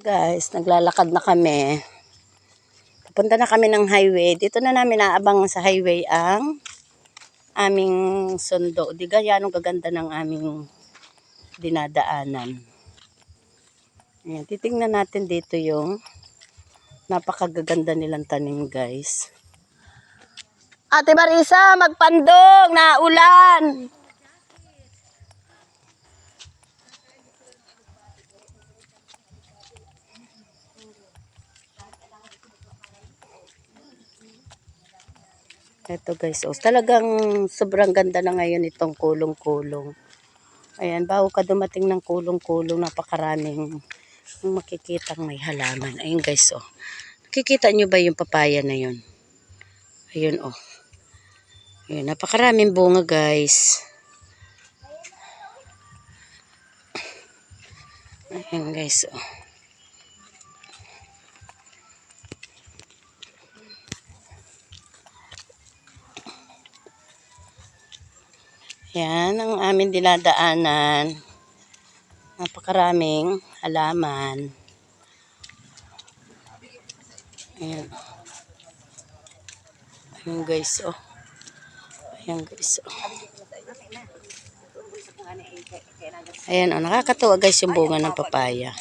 guys, naglalakad na kami. Papunta na kami ng highway. Dito na namin naabang sa highway ang aming sundo. Di gaya anong gaganda ng aming dinadaanan. Ayan, titingnan natin dito yung napakagaganda nilang tanim guys. Ate Marisa, magpandong na ulan. Ito guys, oh, talagang sobrang ganda na ngayon itong kulong-kulong. Ayan, bago ka dumating ng kulong-kulong, napakaraming makikitang may halaman. Ayun guys, oh. Nakikita nyo ba yung papaya na yun? Ayun, oh. Ayun, napakaraming bunga guys. Ayun guys, oh. Yan ang aming dinadaanan. Napakaraming halaman. Ayan. Ayan guys, oh. Ayan guys, oh. Ayan, oh. Nakakatuwa guys yung bunga ng papaya.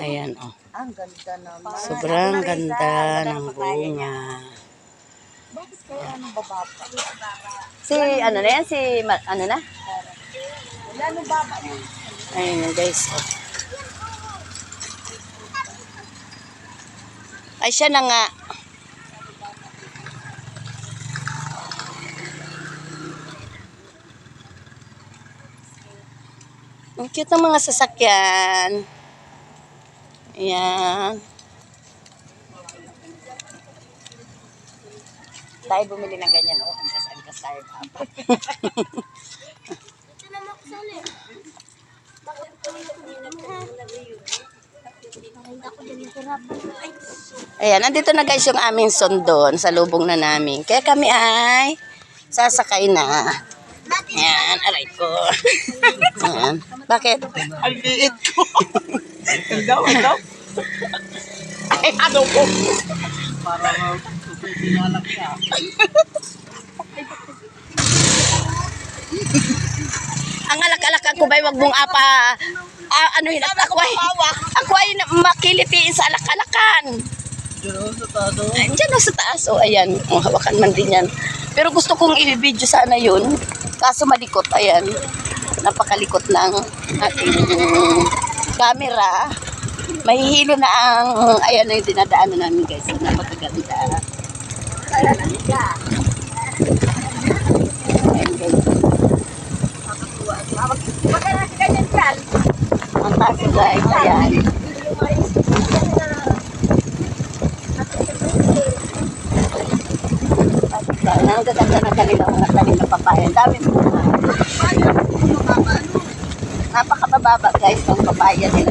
Ayan, oh. Ang ganda naman. Sobrang ganda ng bunga. Kaya anong bababa? Si, ano na yan? Si, ma- ano na? Wala nung baba niya. Ayun yung guys. Ay, siya na nga. Ang cute ng mga sasakyan. Ayan. Tayo bumili ng ganyan, oh. Angkas-angkas tayo. Ayan, nandito na guys yung aming sundon sa lubong na namin. Kaya kami ay sasakay na. Ayan, aray ko. Ayan. Bakit? Ang liit ko. Ang daw, ang daw. Ay, ano ko? Parang pinalak siya. Ang alak-alakan ko ba wag mong apa ah, ano yun ako ay ako ay makilitiin sa alak-alakan. Diyan, sa Diyan o sa taas o ayan. Oh, hawakan man din yan. Pero gusto kong i-video sana yun. Kaso malikot ayan. Napakalikot ng ating camera. Mahihilo na ang ayan na yung dinadaanan namin guys. Napakaganda ayan guys Magkano ka ganyan dyan? Ang taas guys ayan ang gaganda ng kanilang mga tanim na papaya. Ang dami mo na. Napakabababa guys ng papaya nila.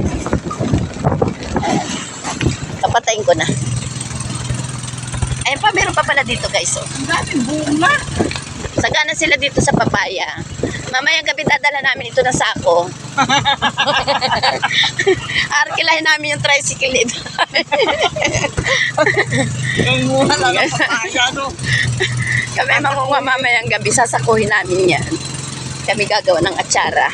Ayan. Kapatayin ko na. Pa, pala dito guys. Oh. Ang daming bunga. Sagana sila dito sa papaya. Mamayang gabi dadala namin ito na sako. Arkilahin namin yung tricycle nito. Ang mura lang ang papaya, no? Kami mangunga mamayang gabi, sasakuhin namin yan. Kami gagawa ng atsara.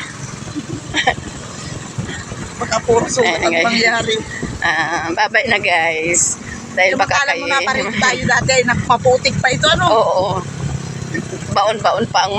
Baka puro sugat ang pangyari. Ah, babay na guys. Dahil baka Alam kayo... mo na pa rin tayo dati, nagpaputik pa ito, ano? Oo. Baon-baon pa ang mga